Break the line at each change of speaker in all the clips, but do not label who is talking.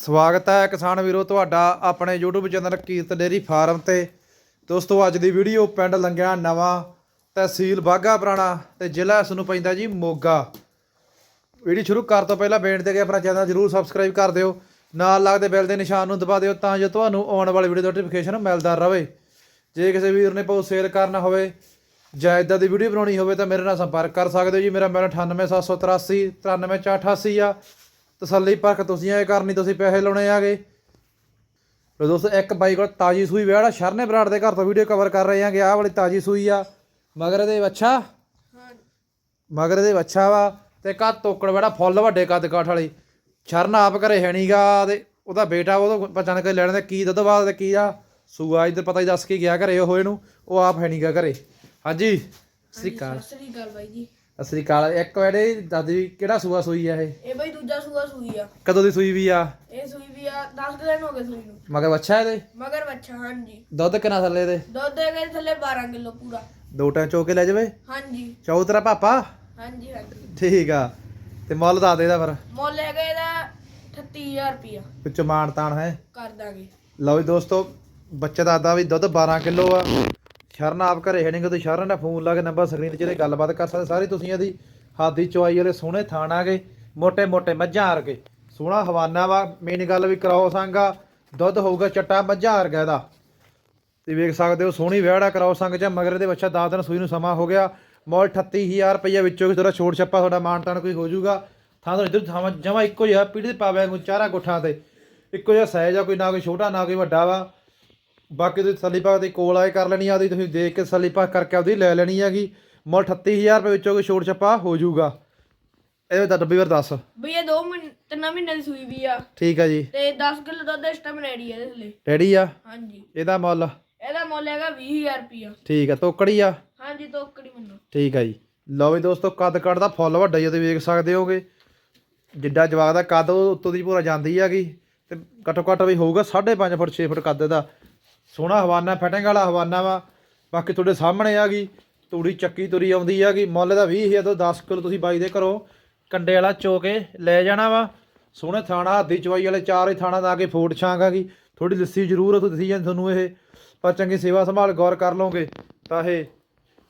ਸਵਾਗਤ ਹੈ ਕਿਸਾਨ ਵੀਰੋ, ਤੁਹਾਡਾ ਆਪਣੇ YouTube channel Kirat dairy farm ਤੇ। ਦੋਸਤੋ, ਅੱਜ ਦੀ ਵੀਡੀਓ ਪਿੰਡ ਲੰਗਿਆ ਨਵਾਂ ਤਹਿਸੀਲ ਬਾਗਾ ਪੁਰਾਣਾ ਤੇ ਜ਼ਿਲ੍ਹਾ ਇਸ ਨੂੰ ਪੈਂਦਾ ਜੀ ਮੋਗਾ। ਵੀਡੀਓ ਸ਼ੁਰੂ ਕਰਨ ਤੋਂ ਪਹਿਲਾਂ ਬੇਨਤੀ ਹੈ ਕਿ ਆਪਣਾ ਚੈਨਲ ਜਰੂਰ ਸਬਸਕ੍ਰਾਈਬ ਕਰ ਦਿਓ, ਨਾਲ ਲੱਗਦੇ ਬੈਲ ਦੇ ਨਿਸ਼ਾਨ ਨੂੰ ਦਬਾ ਦਿਓ ਤਾਂ ਜੋ ਤੁਹਾਨੂੰ ਆਉਣ ਵਾਲੀ ਵੀਡੀਓ ਦੀ ਨੋਟੀਫਿਕੇਸ਼ਨ ਮਿਲਦਾ ਰਹੇ। ਜੇ ਕਿਸੇ ਵੀਰ ਨੇ ਪਉ ਸੇਲ ਕਰਨਾ ਹੋਵੇ ਜਾਂ ਇਦਾਂ ਦੀ ਵੀਡੀਓ ਬਣਾਉਣੀ ਹੋਵੇ ਤਾਂ ਮੇਰੇ ਨਾਲ ਸੰਪਰਕ ਕਰ ਸਕਦੇ ਹੋ ਜੀ। ਮੇਰਾ ਮੇਰਾ 98783 93488 ਆ। ਤਸੱਲੀ ਪਰਖ ਤੁਸੀਂ ਐ ਕਰਨੀ, ਤੁਸੀਂ ਪੈਸੇ ਲਾਉਣੇ ਆਗੇ। ਲੋ ਦੋਸਤੋ, ਇੱਕ ਬਾਈ ਕੋਲ ਤਾਜੀ ਸੂਈ ਵਿਆੜਾ ਸ਼ਰਨੇ ਬਰਾੜ ਦੇ ਘਰ ਤੋਂ ਵੀਡੀਓ ਕਵਰ ਕਰ ਰਹੇ ਆਂਗੇ। ਆਹ ਵਾਲੀ ਤਾਜੀ ਸੂਈ ਆ, ਮਗਰ ਇਹਦੇ ਬੱਚਾ ਮਗਰ ਇਹਦੇ ਬੱਚਾ ਵਾ, ਤੇ ਕੱਦ ਤੋਕੜ ਬੜਾ ਫੁੱਲ ਵੱਡੇ ਕੱਦ ਕਾਠ ਵਾਲੀ। ਸ਼ਰਨ ਆਪ ਘਰੇ ਹੈ ਨਹੀਂਗਾ ਤੇ ਉਹਦਾ ਬੇਟਾ ਉਹ ਪਛਾਣ ਕੇ ਲੈਣ ਦੇ ਕੀ ਦੁੱਧ ਬਾਅਦ ਤੇ ਕੀ ਆ। ਸੂਆ ਇੱਧਰ ਪਤਾ ਹੀ ਦੱਸ ਕੇ ਗਿਆ ਘਰੇ, ਉਹ ਇਹਨੂੰ, ਉਹ ਆਪ ਹੈ ਨਹੀਂਗਾ ਘਰੇ। ਹਾਂਜੀ ਸ਼੍ਰੀ ਅਕਾਲ।
ਸ੍ਰੀ ਅਕਾਲ ਬਾਈ ਜੀ।
ਸਤਿ ਸ਼੍ਰੀ ਅਕਾਲ। ਇੱਕ ਵੇੜੇ ਦਾਦੀ ਕਿਹੜਾ ਸੂਆ ਸੂਈ ਆ ਇਹ?
ਇਹ ਬਾਈ ਦੂਜਾ ਸੂਆ ਸੂਈ ਆ।
ਕਦੋਂ ਦੀ ਸੂਈ ਵੀ ਆ?
ਇਹ ਸੂਈ ਵੀ ਆ 10 ਦਿਨ ਹੋ ਗਏ ਸੂਈ ਨੂੰ।
ਮਗਰ ਬੱਚਾ ਇਹਦੇ?
ਮਗਰ ਬੱਚਾ ਹਾਂਜੀ।
ਦੁੱਧ ਕਿੰਨਾ ਥੱਲੇ ਦੇ
ਦੁੱਧ ਦੇ ਗਏ ਥੱਲੇ 12 ਕਿਲੋ ਪੂਰਾ।
ਦੋ ਟਾਂ ਚੋ ਕੇ ਲੈ ਜਾਵੇ?
ਹਾਂਜੀ।
ਚਾਉ ਤੇਰਾ ਪਾਪਾ?
ਹਾਂਜੀ ਹਾਂਜੀ।
ਠੀਕ ਆ। ਤੇ ਮੁੱਲ ਦੱਸ ਦੇ ਇਹਦਾ ਫਿਰ।
ਮੁੱਲ ਹੈਗਾ ਇਹਦਾ 38000 ਰੁਪਿਆ
ਵਿੱਚੋਂ ਮਾਣ ਤਾਣ ਹੈ।
ਕਰ ਦਾਂਗੇ।
ਲਓ ਜੀ ਦੋਸਤੋ ਬੱਚਾ ਦੱਸਦਾ ਵੀ ਦੁੱਧ 12 ਕਿਲੋ ਆ। ਸ਼ਰਨ ਆਪ ਘਰੇ ਹੈ ਨਹੀਂ ਸ਼ਰਨ ਦਾ ਫੋਨ ਲਾ ਕੇ ਨੰਬਰ ਸਕਰੀਨ ਤੇ ਜਿਹੜੇ ਗੱਲਬਾਤ ਕਰ ਸਕਦੇ, ਸਾਰੇ ਤੁਸੀਂ ਇਹਦੀ ਹਾਦੀ ਚੁਆਈ ਵਾਲੇ ਸੋਹਣੇ ਥਾਣ ਆ ਗਏ ਮੋٹے ਮੋٹے ਮੱਝਾਂ ਆਰ ਰਗੇ ਸੋਹਣਾ ਹਵਾਨਾ ਵਾ ਮੇਨ ਗੱਲ ਵੀ ਕਰਾਓ ਸੰਗਾ, ਦੁੱਧ ਹੋਊਗਾ ਚੱਟਾ, ਮੱਝਾਂ ਆਰ ਗਿਆ ਇਹਦਾ। ਤੇ ਵੇਖ ਸਕਦੇ ਹੋ, ਸੋਹਣੀ ਵਿਆਹੜਾ ਕਰਾਓ ਸੰਗ ਜਾਂ ਮਗਰ ਦੇ ਬੱਚਾ 10 ਦਿਨ ਸੂਈ ਨੂੰ ਸਮਾਂ ਹੋ ਗਿਆ। ਮੋਲ 38000 ਰੁਪਏ ਵਿੱਚੋਂ ਕਿ ਤੁਹਾਡਾ ਛੋਟ ਛੱਪਾ ਤੁਹਾਡਾ ਮਾਨ ਤਾਨ ਕੋਈ ਹੋ ਜਾਊਗਾ ਥਾਂ ਤੋਂ ਇੱਧਰ ਥਾਂ ਜਮਾ ਇੱਕੋ ਜਿਹਾ ਪੀੜੀ ਦੇ ਪਾਵੇ ਗੁ ਚਾਰਾ ਗੁੱਠਾਂ ਤੇ। ਇੱਕੋ ਜਿਹਾ ਸਾਇਜ਼ ਆ, ਕੋਈ ਨਾ ਕੋਈ ਛੋਟਾ, ਨਾ ਕੋਈ ਵੱਡਾ ਵਾ। ਬਾਕੀ ਤੁਸੀਂ ਤਸੱਲੀ ਪਾਕ ਦੇ ਕੋਲ ਆਏ ਕਰ ਲੈਣੀ ਆਦੀ ਤੁਸੀਂ ਦੇਖ ਕੇ ਤਸੱਲੀ ਪਾਕ ਕਰਕੇ ਆਪਦੀ ਲੈ ਲੈਣੀ ਹੈਗੀ। ਮੁੱਲ 38000 ਰੁਪਏ ਵਿੱਚੋਂ ਕੋਈ ਛੋਟ ਛੱਪਾ ਹੋ ਜਾਊਗਾ। ਇਹ ਤਾਂ ਡੱਬੀ ਵਾਰ ਦੱਸ।
ਬਈ ਇਹ 2 ਮਹੀਨੇ ਤਿੰਨ ਮਹੀਨੇ ਦੀ ਸੂਈ ਵੀ ਆ।
ਠੀਕ ਆ ਜੀ।
ਤੇ 10 ਕਿਲੋ ਦੁੱਧ ਇਸ ਟਾਈਮ ਰੈਡੀ ਆ ਇਹਦੇ ਥੱਲੇ।
ਰੈਡੀ ਆ?
ਹਾਂਜੀ।
ਇਹਦਾ ਮੁੱਲ?
ਇਹਦਾ ਮੁੱਲ ਹੈਗਾ 20000 ਰੁਪਿਆ
ਠੀਕ ਆ ਤੋਕੜੀ ਆ?
ਹਾਂਜੀ ਤੋਕੜੀ ਮੰਨੋ।
ਠੀਕ ਆ ਜੀ। ਲਓ ਵੀ ਦੋਸਤੋ ਕੱਦ ਕੱਦ ਦਾ ਫੁੱਲ ਵੱਡਾ ਹੀ ਆ ਤੁਸੀਂ ਵੇਖ ਸਕਦੇ ਹੋਗੇ। ਜਿੱਡਾ ਜਵਾਗ ਦਾ ਕੱਦ ਉਹ ਉੱਤੋਂ ਦੀ ਪੂਰਾ ਜਾਂਦੀ ਹੈਗੀ। ਤੇ ਘੱਟੋ ਘੱਟ ਵੀ ਹੋਊਗਾ 5.5 ਫੁੱਟ 6 ਫੁੱਟ ਕੱਦ ਦਾ। ਸੋਹਣਾ ਹਵਾਨਾ, ਫਟਿੰਗ ਵਾਲਾ ਹਵਾਨਾ ਵਾ। ਬਾਕੀ ਤੁਹਾਡੇ ਸਾਹਮਣੇ ਆ ਆਗੀ ਤੂੜੀ ਚੱਕੀ ਤੁਰੀ ਆਉਂਦੀ ਆ ਹੈਗੀ ਮੁੱਲ ਦਾ 20000 ਤੋਂ 10 ਕਿਲੋ ਤੁਸੀਂ ਬਾਈ ਦੇ ਘਰੋਂ ਕੰਡੇ ਵਾਲਾ ਚੋ ਕੇ ਲੈ ਜਾਣਾ ਵਾ। ਸੋਹਣੇ ਥਾਣਾ, ਹੱਦੀ ਚਵਾਈ ਵਾਲੇ ਚਾਰ ਹੀ ਥਾਣਾ ਦਾ ਕੇ ਫੋਟ ਛਾਂਗ ਗਈ। ਥੋੜੀ ਲੱਸੀ ਜ਼ਰੂਰ ਆ ਤੁਸੀਂ ਜਾਂਦੀ ਤੁਹਾਨੂੰ ਇਹ। ਪਰ ਚੰਗੀ ਸੇਵਾ ਸੰਭਾਲ ਗੌਰ ਕਰ ਲਓਗੇ, ਤਾਂ ਇਹ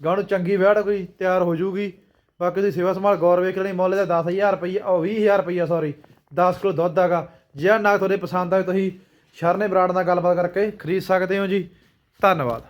ਗਾਂ ਨੂੰ ਚੰਗੀ ਵਿਹੜ ਕੋਈ ਤਿਆਰ ਹੋ ਜੂਗੀ। ਬਾਕੀ ਤੁਸੀਂ ਸੇਵਾ ਸੰਭਾਲ ਗੌਰ ਵੇਖ ਲੈਣੀ, ਮੁੱਲ ਦਾ 10000 ਰੁਪਈਆ, ਉਹ 20000 ਰੁਪਈਆ ਸੌਰੀ 10 ਕਿਲੋ ਦੁੱਧ ਹੈਗਾ। ਜੇ ਨਾ ਤੁਹਾਡੇ ਪਸੰਦ ਆਏ ਤੁਸੀਂ ਸ਼ਰਨੇ ਬਰਾੜ ਨਾਲ ਗੱਲਬਾਤ ਕਰਕੇ ਖਰੀਦ ਸਕਦੇ ਹੋ ਜੀ। ਧੰਨਵਾਦ।